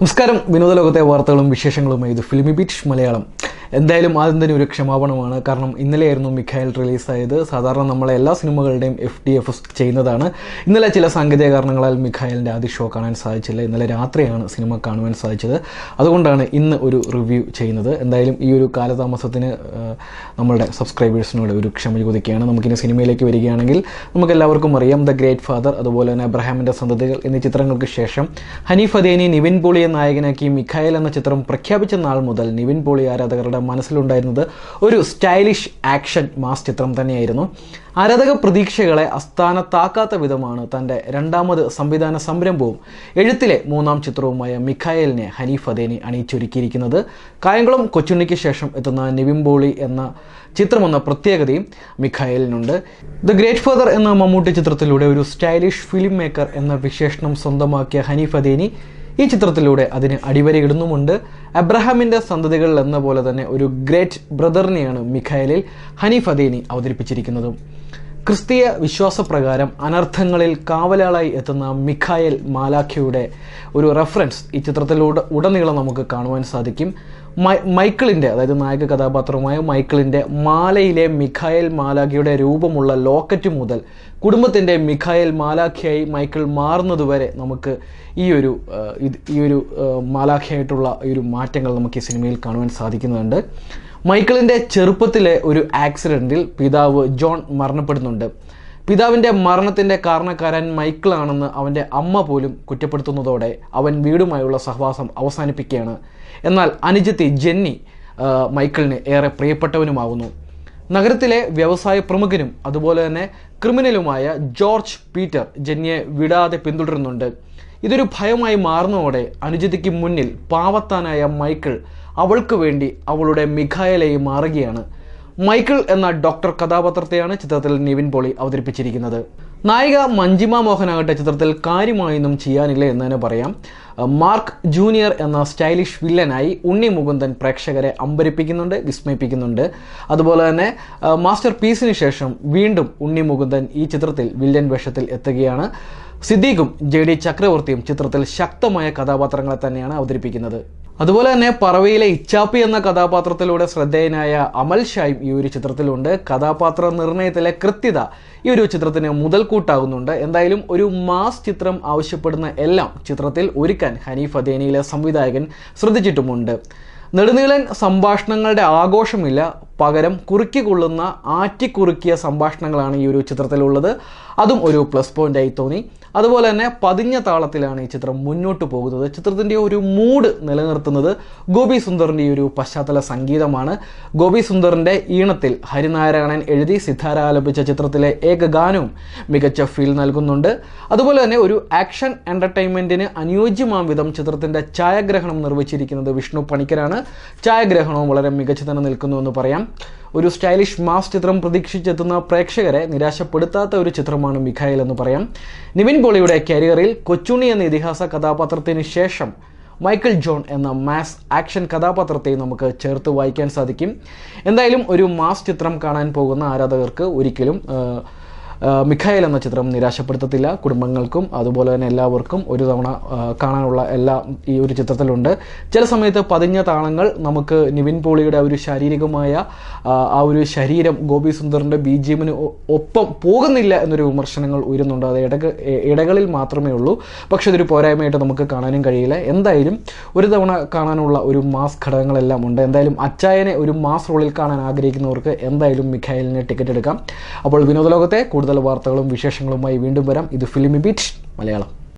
നമസ്കാരം. വിനോദ ലോകത്തെ വാർത്തകളും വിശേഷങ്ങളുമായി ഇത് ഫിലിമി ബീറ്റ് മലയാളം. എന്തായാലും ആദ്യം തന്നെ ഒരു ക്ഷമാപണമാണ്. കാരണം ഇന്നലെയായിരുന്നു മിഖായൽ റിലീസായത്. സാധാരണ നമ്മളെ എല്ലാ സിനിമകളുടെയും എഫ് ഡി എഫ് ചെയ്യുന്നതാണ്. ഇന്നലെ ചില സാങ്കേതിക കാരണങ്ങളാൽ മിഖായലിന്റെ ആദ്യ ഷോ കാണാൻ സാധിച്ചില്ല. ഇന്നലെ രാത്രിയാണ് സിനിമ കാണുവാൻ സാധിച്ചത്. അതുകൊണ്ടാണ് ഇന്ന് ഒരു റിവ്യൂ ചെയ്യുന്നത്. എന്തായാലും ഈ ഒരു കാലതാമസത്തിന് നമ്മളുടെ സബ്സ്ക്രൈബേഴ്സിനോട് ഒരു ക്ഷമ ചോദിക്കുകയാണ്. നമുക്കിനി സിനിമയിലേക്ക് വരികയാണെങ്കിൽ നമുക്കെല്ലാവർക്കും അറിയാം. ദ ഗ്രേറ്റ് ഫാദർ അതുപോലെ തന്നെ അബ്രഹാമിന്റെ സന്തതികൾ എന്നീ ചിത്രങ്ങൾക്ക് ശേഷം ഹനീഫ് അദേനി നിവിൻ പോളിയെ നായകനാക്കി മിഖായൽ എന്ന ചിത്രം പ്രഖ്യാപിച്ച നാൾ മുതൽ നിവിൻ പോളി ആരാധകരുടെ മനസ്സിലുണ്ടായിരുന്നത് ഒരു സ്റ്റൈലിഷ് ആക്ഷൻ മാസ് ചിത്രം തന്നെയായിരുന്നു. ആരാധക പ്രതീക്ഷകളെ അസ്ഥാനത്താക്കാത്ത വിധമാണ് തന്റെ രണ്ടാമത് സംവിധാന സംരംഭവും എഴുത്തിലെ മൂന്നാം ചിത്രവുമായ മിഖായലിനെ ഹനീഫ് അദേനി അണിയിച്ചൊരുക്കിയിരിക്കുന്നത്. കായംകുളം കൊച്ചുണ്ണിക്ക് ശേഷം എത്തുന്ന നിവിൻ പോളി എന്ന ചിത്രമെന്ന പ്രത്യേകതയും മിഖായലിനുണ്ട്. ദ ഗ്രേറ്റ് ഫാദർ എന്ന മമ്മൂട്ടി ചിത്രത്തിലൂടെ ഒരു സ്റ്റൈലിഷ് ഫിലിം മേക്കർ എന്ന വിശേഷണം സ്വന്തമാക്കിയ ഹനീഫ് അദേനി ഈ ചിത്രത്തിലൂടെ അതിന് അടിവരയിടുന്നുമുണ്ട്. അബ്രഹാമിന്റെ സന്തതികൾ എന്ന പോലെ തന്നെ ഒരു ഗ്രേറ്റ് ബ്രദറിനെയാണ് മിഖായലിൽ ഹനീഫ് അദീനി അവതരിപ്പിച്ചിരിക്കുന്നത്. ക്രിസ്തീയ വിശ്വാസപ്രകാരം അനർത്ഥങ്ങളിൽ കാവലാളായി എത്തുന്ന മിഖായൽ മാലാഖയുടെ ഒരു റെഫറൻസ് ഈ ചിത്രത്തിലൂടെ ഉടനീളം നമുക്ക് കാണുവാൻ സാധിക്കും. മൈക്കിളിന്റെ അതായത് നായക കഥാപാത്രമായ മൈക്കിളിന്റെ മാലയിലെ മിഖായൽ മാലാഖിയുടെ രൂപമുള്ള ലോക്കറ്റ് മുതൽ കുടുംബത്തിന്റെ മിഖായൽ മാലാഖിയായി മൈക്കിൾ മാറുന്നതുവരെ നമുക്ക് ഈ ഒരു ഈ ഒരു മാലാഖയായിട്ടുള്ള ഈ ഒരു മാറ്റങ്ങൾ നമുക്ക് ഈ സിനിമയിൽ കാണുവാൻ സാധിക്കുന്നുണ്ട്. മൈക്കിളിന്റെ ചെറുപ്പത്തിലെ ഒരു ആക്സിഡന്റിൽ പിതാവ് ജോൺ മരണപ്പെടുന്നുണ്ട്. പിതാവിന്റെ മരണത്തിന്റെ കാരണക്കാരൻ മൈക്കിളാണെന്ന് അവന്റെ അമ്മ പോലും കുറ്റപ്പെടുത്തുന്നതോടെ അവൻ വീടുമായുള്ള സഹവാസം അവസാനിപ്പിക്കുകയാണ്. എന്നാൽ അനുജത്തി ജെന്നി മൈക്കിളിന് ഏറെ പ്രിയപ്പെട്ടവനുമാകുന്നു നഗരത്തിലെ വ്യവസായ പ്രമുഖനും അതുപോലെ തന്നെ ക്രിമിനലുമായ ജോർജ് പീറ്റർ ജെന്നിയെ വിടാതെ പിന്തുടരുന്നുണ്ട്. ഇതൊരു ഭയമായി മാറുന്നതോടെ അനുജതിക്ക് മുന്നിൽ പാവത്താനായ മൈക്കിൾ അവൾക്ക് വേണ്ടി അവളുടെ മിഖായലായി മാറുകയാണ്. മൈക്കിൾ എന്ന ഡോക്ടർ കഥാപാത്രത്തെയാണ് ചിത്രത്തിൽ നിവിൻ പോളി അവതരിപ്പിച്ചിരിക്കുന്നത്. നായിക മഞ്ജിമ മോഹനാകട്ടെ ചിത്രത്തിൽ കാര്യമായൊന്നും ചെയ്യാനില്ല എന്ന് തന്നെ പറയാം മാർക്ക് ജൂനിയർ എന്ന സ്റ്റൈലിഷ് വില്ലനായി ഉണ്ണി മുകുന്ദൻ പ്രേക്ഷകരെ അമ്പരിപ്പിക്കുന്നുണ്ട് വിസ്മയിപ്പിക്കുന്നുണ്ട്. അതുപോലെ തന്നെ മാസ്റ്റർ പീസിന് ശേഷം വീണ്ടും ഉണ്ണി മുകുന്ദൻ ഈ ചിത്രത്തിൽ വില്ലൻ വേഷത്തിൽ എത്തുകയാണ്. സിദ്ദീഖും ജെ ഡി ചക്രവർത്തിയും ചിത്രത്തിൽ ശക്തമായ കഥാപാത്രങ്ങളെ തന്നെയാണ് അവതരിപ്പിക്കുന്നത്. അതുപോലെ തന്നെ പറവയിലെ ഇച്ചാപ്പി എന്ന കഥാപാത്രത്തിലൂടെ ശ്രദ്ധേയനായ അമൽ ഷായും ഈ ഒരു ചിത്രത്തിലുണ്ട്. കഥാപാത്ര നിർണയത്തിലെ കൃത്യത ഈ ഒരു ചിത്രത്തിന് മുതൽക്കൂട്ടാകുന്നുണ്ട്. എന്തായാലും ഒരു മാസ് ചിത്രം ആവശ്യപ്പെടുന്ന എല്ലാം ചിത്രത്തിൽ ഒരുക്കാൻ ഹനീഫ് അദേനിയിലെ സംവിധായകൻ ശ്രദ്ധിച്ചിട്ടുമുണ്ട്. നെടുനീളൻ സംഭാഷണങ്ങളുടെ ആഘോഷമില്ല. പകരം കുറുക്കി കൊള്ളുന്ന ആറ്റിക്കുറുക്കിയ സംഭാഷണങ്ങളാണ് ഈ ഒരു ചിത്രത്തിലുള്ളത്. അതും ഒരു പ്ലസ് പോയിന്റായി തോന്നി. അതുപോലെ തന്നെ പതിഞ്ഞ താളത്തിലാണ് ഈ ചിത്രം മുന്നോട്ട് പോകുന്നത്. ചിത്രത്തിന്റെ ഒരു മൂഡ് നിലനിർത്തുന്നത് ഗോപി സുന്ദറിന്റെ ഒരു പശ്ചാത്തല സംഗീതമാണ്. ഗോപി സുന്ദറിന്റെ ഈണത്തിൽ ഹരിനാരായണൻ എഴുതി സിദ്ധാര ആലപിച്ച ചിത്രത്തിലെ ഏക ഗാനവും മികച്ച ഫീൽ നൽകുന്നുണ്ട്. അതുപോലെ തന്നെ ഒരു ആക്ഷൻ എന്റർടൈൻമെന്റിന് അനുയോജ്യമാം വിധം ചിത്രത്തിന്റെ ഛായാഗ്രഹണം നിർവഹിച്ചിരിക്കുന്നത് വിഷ്ണു പണിക്കരാണ്. ഛായാഗ്രഹണവും വളരെ മികച്ചു തന്നെ നിൽക്കുന്നു എന്ന് പറയാം. ഒരു സ്റ്റൈലിഷ് മാസ് ചിത്രം പ്രതീക്ഷിച്ചെത്തുന്ന പ്രേക്ഷകരെ നിരാശപ്പെടുത്താത്ത ഒരു ചിത്രമാണ് മിഖായിൽ എന്ന് പറയാം. നിവിൻ പോളിയുടെ കരിയറിൽ കൊച്ചുണി എന്ന ഇതിഹാസ കഥാപാത്രത്തിന് ശേഷം മൈക്കിൾ ജോൺ എന്ന മാസ് ആക്ഷൻ കഥാപാത്രത്തെ നമുക്ക് ചേർത്ത് വായിക്കാൻ സാധിക്കും. എന്തായാലും ഒരു മാസ് ചിത്രം കാണാൻ പോകുന്ന ആരാധകർക്ക് ഒരിക്കലും മിഖായൽ എന്ന ചിത്രം നിരാശപ്പെടുത്തത്തില്ല. കുടുംബങ്ങൾക്കും അതുപോലെ തന്നെ എല്ലാവർക്കും ഒരു തവണ കാണാനുള്ള എല്ലാ ഈ ഒരു ചിത്രത്തിലുണ്ട്. ചില സമയത്ത് പതിഞ്ഞ താളങ്ങൾ നമുക്ക് നിവിൻ പോളിയുടെ ഒരു ശാരീരികമായ ആ, ഒരു ശരീരം ഗോപി സുന്ദറിന്റെ ബി ജി എമ്മിന് ഒപ്പം പോകുന്നില്ല എന്നൊരു വിമർശനങ്ങൾ ഉയരുന്നുണ്ട്. അത് ഇടക ഇടകളിൽ മാത്രമേ ഉള്ളൂ. പക്ഷെ ഇതൊരു പോരായ്മയായിട്ട് നമുക്ക് കാണാനും കഴിയില്ല. എന്തായാലും ഒരു തവണ കാണാനുള്ള ഒരു മാസ് ഘടകങ്ങളെല്ലാം ഉണ്ട്. എന്തായാലും അച്ചായനെ ഒരു മാസ് റോളിൽ കാണാൻ ആഗ്രഹിക്കുന്നവർക്ക് എന്തായാലും മിഖായലിന് ടിക്കറ്റ് എടുക്കാം. അപ്പോൾ വിനോദ ലോകത്തെ കൂടുതൽ വാർത്തകളും വിശേഷങ്ങളുമായി വീണ്ടും വരാം. ഇത് ഫിലിമി ബീറ്റ് മലയാളം.